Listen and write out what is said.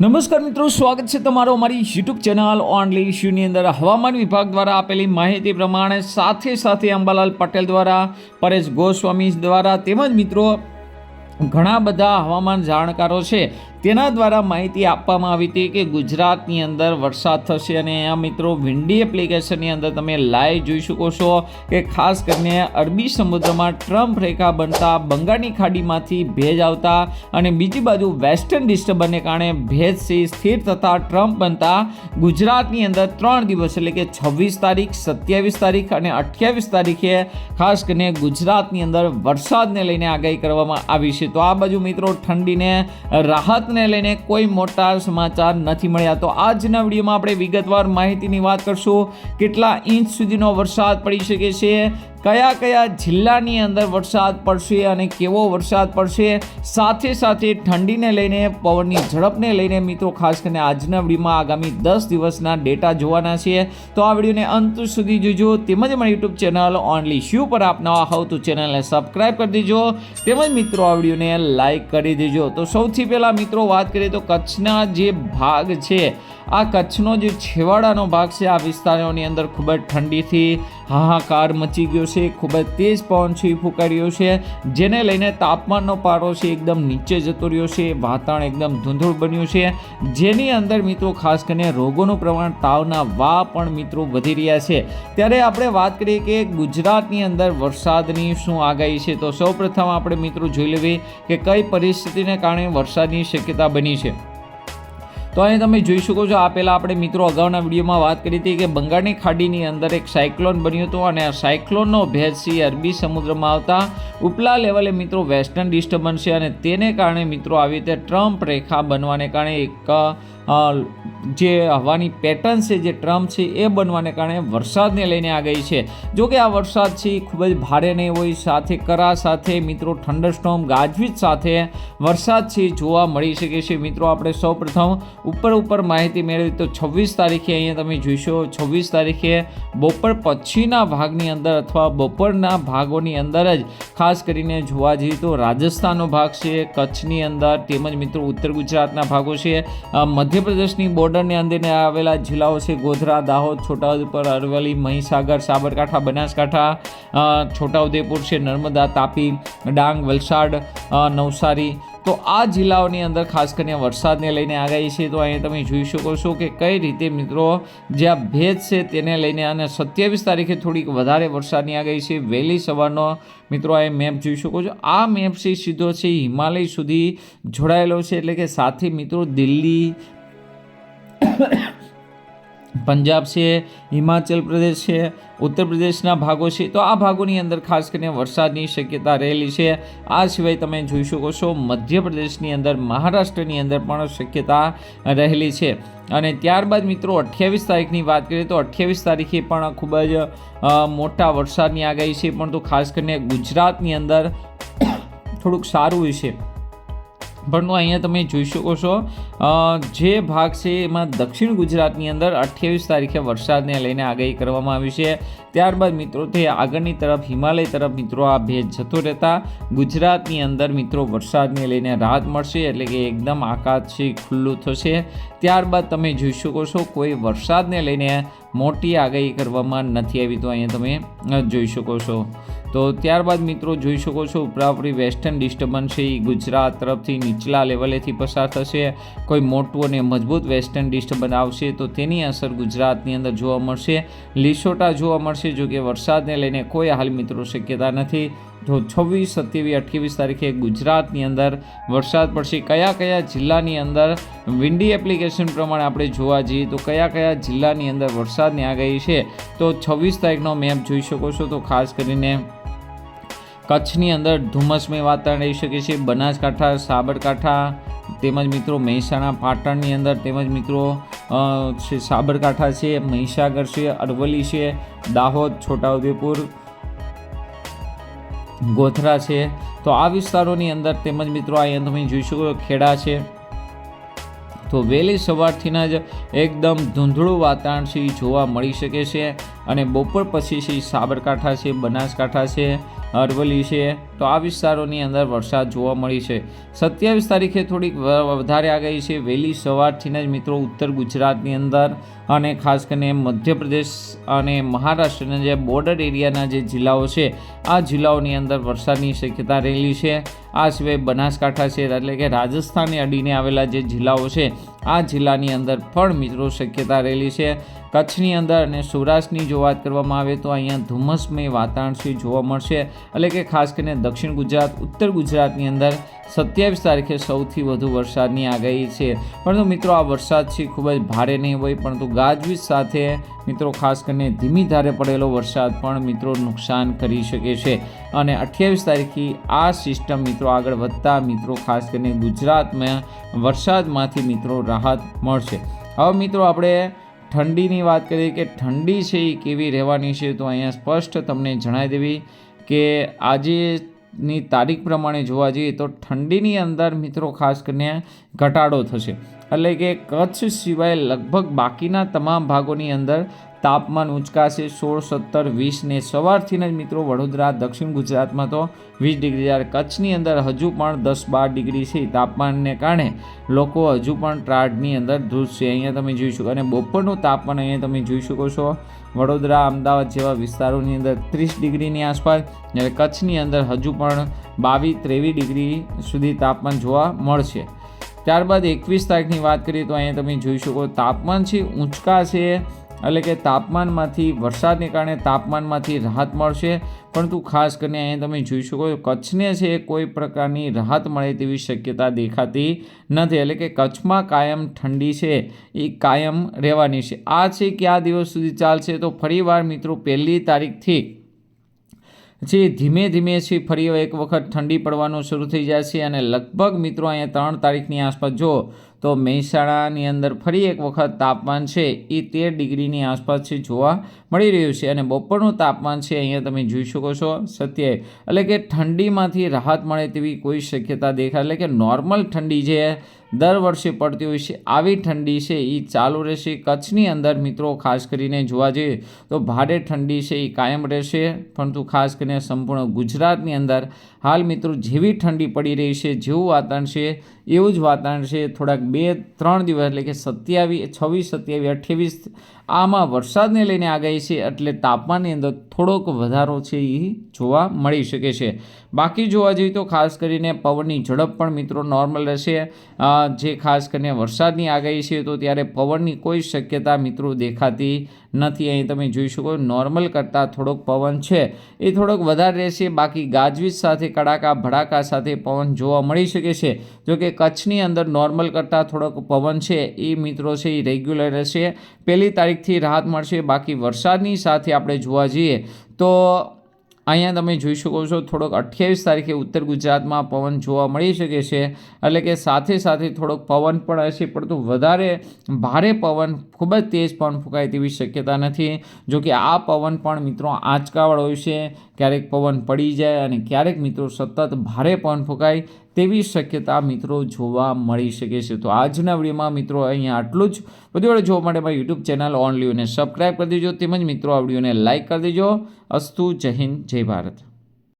નમસ્કાર મિત્રો, સ્વાગત છે તમારો અમારી યુટ્યુબ ચેનલ ઓનલી ઇશ્યુની અંદર. હવામાન વિભાગ દ્વારા આપેલી માહિતી પ્રમાણે સાથે સાથે અંબાલાલ પટેલ દ્વારા, પરેશ ગોસ્વામી દ્વારા તેમજ મિત્રો, ઘણા બધા હવામાન જાણકારો છે. તેના દ્વારા માહિતી આપવામાં આવી હતી કે ગુજરાતની અંદર વરસાદ થશે અને આ મિત્રો વિન્ડી એપ્લિકેશનની અંદર તમે લાઈવ જોઈ શકો છો કે ખાસ કરીને અરબી સમુદ્રમાં ટ્રમ્પ રેખા બનતા, બંગાળની ખાડીમાંથી ભેજ આવતા અને બીજી બાજુ વેસ્ટર્ન ડિસ્ટર્બનને કારણે ભેજ છે સ્થિર થતા ટ્રમ્પ બનતા ગુજરાતની અંદર ત્રણ દિવસ એટલે કે છવ્વીસ તારીખ, સત્યાવીસ તારીખ અને અઠ્યાવીસ તારીખે ખાસ કરીને ગુજરાતની અંદર વરસાદને લઈને આગાહી કરવામાં આવી છે. તો આ બાજુ મિત્રો ઠંડીને રાહતને લઈને કોઈ મોટા સમાચાર નથી મળ્યા. તો આજના વિડીયોમાં આપણે વિગતવાર માહિતીની વાત કરશું. કેટલા ઇંચ સુધીનો વરસાદ પડી શકે છે? કયા કયા જિલ્લાની અંદર વરસાદ પડશે અને કેવો વરસાદ પડશે? સાથે સાથે ઠંડીને લઈને, પવનની ઝડપને લઈને મિત્રો, ખાસ કરીને આજના વિડીયોમાં આગામી દસ દિવસના ડેટા જોવાના છે. તો આ વિડીયોને અંત સુધી જોજો. તેમજ મારી યુટ્યુબ ચેનલ ઓનલી શ્યુ પર આપ નવા હોવ તો ચેનલને સબસ્ક્રાઈબ કરી દેજો. તેમજ મિત્રો, આ વિડીયોને લાઈક કરી દેજો. તો સૌથી પહેલાં મિત્રો વાત કરીએ તો કચ્છના જે ભાગ છે આ કચ્છનો જે છેવાડાનો ભાગ છે, આ વિસ્તારોની અંદર ખૂબ જ ઠંડીથી હાહાકાર મચી ગયો છે, ખૂબ જ તેજ પવન છે ફૂંકાઈ છે, જેને લઈને તાપમાનનો પારો છે એકદમ નીચે જતો રહ્યો છે, વાતાવરણ એકદમ ધૂંધળું બન્યું છે. જેની અંદર મિત્રો ખાસ કરીને રોગોનું પ્રમાણ તાવના વા પણ મિત્રો વધી રહ્યા છે. ત્યારે આપણે વાત કરીએ કે ગુજરાતની અંદર વરસાદની શું આગાહી છે? તો સૌપ્રથમ આપણે મિત્રો જોઈ લેવી કે કઈ પરિસ્થિતિને કારણે વરસાદની શક્યતા બની છે? તો અહીં તમે જોઈ શકો છો, આ પહેલાં આપણે મિત્રો અગાઉના વિડીયોમાં વાત કરી હતી કે બંગાળની ખાડીની અંદર એક સાયક્લોન બન્યું હતું અને આ સાયક્લોનનો ભેજ છે અરબી સમુદ્રમાં આવતા ઉપલા લેવલે મિત્રો વેસ્ટર્ન ડિસ્ટર્બન્સ છે અને તેને કારણે મિત્રો આવી રીતે ટ્રમ્પ રેખા બનવાને કારણે એક જે હવાની પેટર્ન છે જે ટ્રમ્પ છે એ બનવાને કારણે વરસાદને લઈને આ ગઈ છે. જો કે આ વરસાદ છે ખૂબ જ ભારે નહીં હોય સાથે કરા સાથે મિત્રો થંડરસ્ટોમ ગાજવીજ સાથે વરસાદ છે જોવા મળી શકે છે. મિત્રો આપણે સૌપ્રથમ ઉપર ઉપર માહિતી મેળવી તો છવ્વીસ તારીખે અહીંયા તમે જોઈશો. છવ્વીસ તારીખે બપોર પછીના ભાગની અંદર અથવા બપોરના ભાગોની અંદર જ ખાસ કરીને જોવા જઈએ તો રાજસ્થાનનો ભાગ છે કચ્છની અંદર તેમજ મિત્રો ઉત્તર ગુજરાતના ભાગો છે અ, મધ્યપ્રદેશની બોર્ડરની અંદર આવેલા જિલ્લાઓ છે ગોધરા, દાહોદ, છોટાઉદેપુર, અરવલ્લી, મહીસાગર, સાબરકાંઠા, બનાસકાંઠા છોટાઉદેપુર છે નર્મદા, તાપી, ડાંગ, વલસાડ નવસારી. તો આ જિલ્લાઓની અંદર ખાસ કરીને વરસાદને લઈને આગાહી છે. તો અહીં તમે જોઈ શકો છો કે કઈ રીતે મિત્રો જે આ ભેજ છે તેને લઈને અને સત્યાવીસ તારીખે થોડીક વધારે વરસાદની આગાહી છે. વહેલી સવારનો મિત્રો આ મેપ જોઈ શકો છો. આ મેપ છે સીધો છે હિમાલય સુધી જોડાયેલો છે. એટલે કે સાથે મિત્રો દિલ્હી પંજાબ છે, હિમાચલ પ્રદેશ છે, ઉત્તર પ્રદેશના ભાગો છે, તો આ ભાગોની અંદર ખાસ કરીને વરસાદની શક્યતા રહેલી છે. આ સિવાય તમે જોઈ શકો છો, મધ્યપ્રદેશની અંદર, મહારાષ્ટ્રની અંદર પણ શક્યતા રહેલી છે. અને ત્યારબાદ મિત્રો, અઠ્યાવીસ તારીખની વાત કરીએ તો અઠ્યાવીસ તારીખે પણ ખૂબ જ મોટા વરસાદની આગાહી છે. પણ તો ખાસ કરીને ગુજરાતની અંદર થોડુંક સારું છે. પરંતુ અહીંયા તમે જોઈ શકો છો. જે ભાગ છે એમાં દક્ષિણ ગુજરાતની અંદર અઠ્યાવીસ તારીખે વરસાદને લઈને આગાહી કરવામાં આવી છે. ત્યારબાદ મિત્રો તે આગળની તરફ હિમાલય તરફ મિત્રો આ ભેજ જતો રહેતા ગુજરાતની અંદર મિત્રો વરસાદને લઈને રાહત મળશે એટલે કે એકદમ આકાશ ખુલ્લું થશે. ત્યારબાદ તમે જોઈ શકો છો કોઈ વરસાદને લઈને મોટી આગાહી કરવામાં નથી આવી તો અહીંયા તમે જોઈ શકો છો. તો ત્યારબાદ મિત્રો જોઈ શકો છો ઉપરાપરી વેસ્ટર્ન ડિસ્ટર્બન્સ છે એ ગુજરાત તરફથી નીચલા લેવલેથી પસાર થશે. કોઈ મોટું અને મજબૂત વેસ્ટર્ન ડિસ્ટર્બન્સ આવશે તો તેની અસર ગુજરાતની અંદર જોવા મળશે. લીસોટા જોવા મળશે જો કે વરસાદને લઈને કોઈ હાલ મિત્રો શક્યતા નથી. તો છવ્વીસ, સત્યાવીસ, અઠ્યાવીસ તારીખે ગુજરાતની અંદર વરસાદ પડશે, કયા કયા જિલ્લાની અંદર વિન્ડી એપ્લિકેશન પ્રમાણે આપણે જોવા જઈએ, તો કયા કયા જિલ્લાની અંદર વરસાદની આગાહી છે, તો છવ્વીસ તારીખનો મેપ જોઈ શકો છો. તો ખાસ કરીને કચ્છની અંદર ધુમ્મસમય વાતાવરણ રહી શકે છે. બનાસકાંઠા, સાબરકાંઠા તેમજ મિત્રો મહેસાણા, પાટણની અંદર તેમજ મિત્રો છે, સાબરકાંઠા છે, મહીસાગર છે, અરવલ્લી છે, દાહોદ, છોટાઉદેપુર, ગોધરા છે. તો આ વિસ્તારોની અંદર તેમજ મિત્રો અહીંયા તમે જોઈ શકો ખેડા છે. તો વહેલી સવારથીના જ એકદમ ધૂંધળું વાતાવરણ છે, એ જોવા મળી શકે છે. અને બપોર પછી છે, સાબરકાંઠા છે, બનાસકાંઠા છે, અરવલ્લી છે તો આ વિસ્તારોની અંદર વરસાદ જોવા મળી છે. સત્યાવીસ તારીખે થોડીક વધારે વધારે આગાહી છે. વહેલી સવારથીને જ મિત્રો ઉત્તર ગુજરાતની અંદર અને ખાસ કરીને મધ્યપ્રદેશ અને મહારાષ્ટ્રના જે બોર્ડર એરિયાના જે જિલ્લાઓ છે, આ જિલ્લાઓની અંદર વરસાદની શક્યતા રહેલી છે. આ સિવાય બનાસકાંઠા છે એટલે કે રાજસ્થાનને અડીને આવેલા જે જિલ્લાઓ છે, આ જિલ્લાની અંદર પણ મિત્રો શક્યતા રહેલી છે. કચ્છની અંદર અને સૌરાષ્ટ્રની જો વાત કરવામાં આવે તો અહીંયા ધુમ્મસમય વાતાવરણ જોવા મળશે. એટલે કે ખાસ કરીને દક્ષિણ ગુજરાત, ઉત્તર ગુજરાતની અંદર સત્યાવીસ તારીખે સૌથી વધુ વરસાદની આગાહી છે. પરંતુ મિત્રો, આ વરસાદ છે, ખૂબ જ ભારે નહીં હોય, પરંતુ ગાજવીજ સાથે મિત્રો, ખાસ કરીને ધીમી ધારે પડેલો વરસાદ પણ મિત્રો નુકસાન કરી શકે છે. અને અઠ્યાવીસ તારીખથી આ સિસ્ટમ મિત્રો આગળ વધતા મિત્રો, ખાસ કરીને ગુજરાતમાં વરસાદમાંથી મિત્રો રાહત મળશે. હવે મિત્રો, આપણે ઠંડીની વાત કરીએ કે ઠંડી છે એ કેવી રહેવાની છે, તો અહીંયા સ્પષ્ટ તમને જણાવી દેવી કે આજેની તારીખ પ્રમાણે જોવા જઈએ તો ઠંડીની અંદર મિત્રો ખાસ કરીને ઘટાડો થશે. એટલે કે કચ્છ સિવાય લગભગ બાકીના તમામ ભાગોની અંદર તાપમાન ઉંચકાશે સોળ, સત્તર વીસને સવારથી જ મિત્રો વડોદરા, દક્ષિણ ગુજરાતમાં તો વીસ ડિગ્રી જ્યારે કચ્છની અંદર હજુ પણ દસ બાર ડિગ્રી છે. તાપમાનને કારણે લોકો હજુ પણ ત્રાડની અંદર ધ્રુજશે અહીંયા તમે જોઈ શકો અને બપોરનું તાપમાન અહીંયા તમે જોઈ શકો છો. વડોદરા, અમદાવાદ જેવા વિસ્તારોની અંદર ત્રીસ ડિગ્રીની આસપાસ, જ્યારે કચ્છની અંદર હજુ પણ બાવીસ, ત્રેવીસ ડિગ્રી સુધી તાપમાન જોવા મળશે. ત્યારબાદ એકવીસ તારીખની વાત કરીએ તો અહીંયા તમે જોઈ શકો તાપમાન છે ઊંચકા છે એટલે કે તાપમાનમાંથી, વરસાદને કારણે તાપમાનમાંથી રાહત મળશે. પરંતુ ખાસ કરીને અહીંયા તમે જોઈ શકો કચ્છને છે કોઈ પ્રકારની રાહત મળે તેવી શક્યતા દેખાતી નથી. એટલે કે કચ્છમાં કાયમ ઠંડી છે, એ કાયમ રહેવાની છે. આ છે કયા દિવસ સુધી ચાલશે તો ફરીવાર મિત્રો પહેલી તારીખથી જે ધીમે ધીમે છે ફરી એક વખત ઠંડી પડવાનું શરૂ થઈ જાય છે. અને લગભગ મિત્રો અહીંયા ત્રણ તારીખની આસપાસ જો તો મહેસાણાની અંદર ફરી એક વખત તાપમાન છે એ તેર ડિગ્રીની આસપાસ છે જોવા મળી રહ્યું છે. અને બપોરનું તાપમાન છે, અહીંયા તમે જોઈ શકો છો, સત્યાવીસ. એટલે કે ઠંડીમાંથી રાહત મળે તેવી કોઈ શક્યતા દેખાય. એટલે કે નોર્મલ ઠંડી જે દર વર્ષે પડતી હોય છે. આવી ઠંડી છે એ ચાલુ રહેશે. કચ્છની અંદર મિત્રો ખાસ કરીને જોવા જઈએ તો ભારે ઠંડી છે એ કાયમ રહેશે. પરંતુ ખાસ કરીને સંપૂર્ણ ગુજરાતની અંદર હાલ મિત્રો જેવી ઠંડી પડી રહી છે, જેવું વાતાવરણ છે, એવું જ વાતાવરણ છે. થોડાક બે, ત્રણ દિવસ એટલે કે સત્યાવીસ, છવ્વીસ, સત્યાવીસ, અઠ્યાવીસ આમાં વરસાદને લઈને આગાહી છે, એટલે તાપમાનની અંદર થોડોક વધારો છે એ જોવા મળી શકે છે. બાકી જોવા જઈએ તો ખાસ કરીને પવનની ઝડપ પણ મિત્રો નોર્મલ રહેશે. જે ખાસ કરીને વરસાદની આગાહી છે તો ત્યારે પવનની કોઈ શક્યતા મિત્રો દેખાતી નથી. અહીં તમે જોઈ શકો, નોર્મલ કરતાં થોડોક પવન છે. એ થોડોક વધારે રહેશે. બાકી ગાજવીજ સાથે, કડાકા, ભડાકા સાથે પવન જોવા મળી શકે છે. જો કે કચ્છની અંદર નોર્મલ કરતાં થોડોક પવન છે. એ મિત્રો છે, એ રેગ્યુલર રહેશે. પહેલી તારીખથી રાહત મળશે. બાકી વરસાદની સાથે આપણે જોવા જઈએ તો અહીંયા તમે જોઈ શકો છો થોડોક અઠ્યાવીસ તારીખે ઉત્તર ગુજરાતમાં પવન જોવા મળી શકે છે. એટલે કે સાથે સાથે થોડોક પવન પણ હશે, પરંતુ વધારે ભારે પવન ખૂબ જ તેજ પવન ફૂંકાય તેવી શક્યતા નથી. જો કે આ પવન પણ મિત્રો આંચકાવાળો હોય છે. ક્યારેક પવન પડી જાય અને ક્યારેક મિત્રો સતત ભારે પવન ફૂંકાય. તેવી શક્યતા મિત્રો જોવા મળી શકે છે. તો આજના વિડીયોમાં મિત્રો અહીંયા આટલું જ. બધી વડે જોવા માટે મારી યુટ્યુબ ચેનલ ઓનલીઓને સબસ્ક્રાઈબ કરી દેજો. તેમજ મિત્રો આ વિડીયોને લાઇક કરી દેજો. અસ્તુ જય હિન્દ, જય ભારત.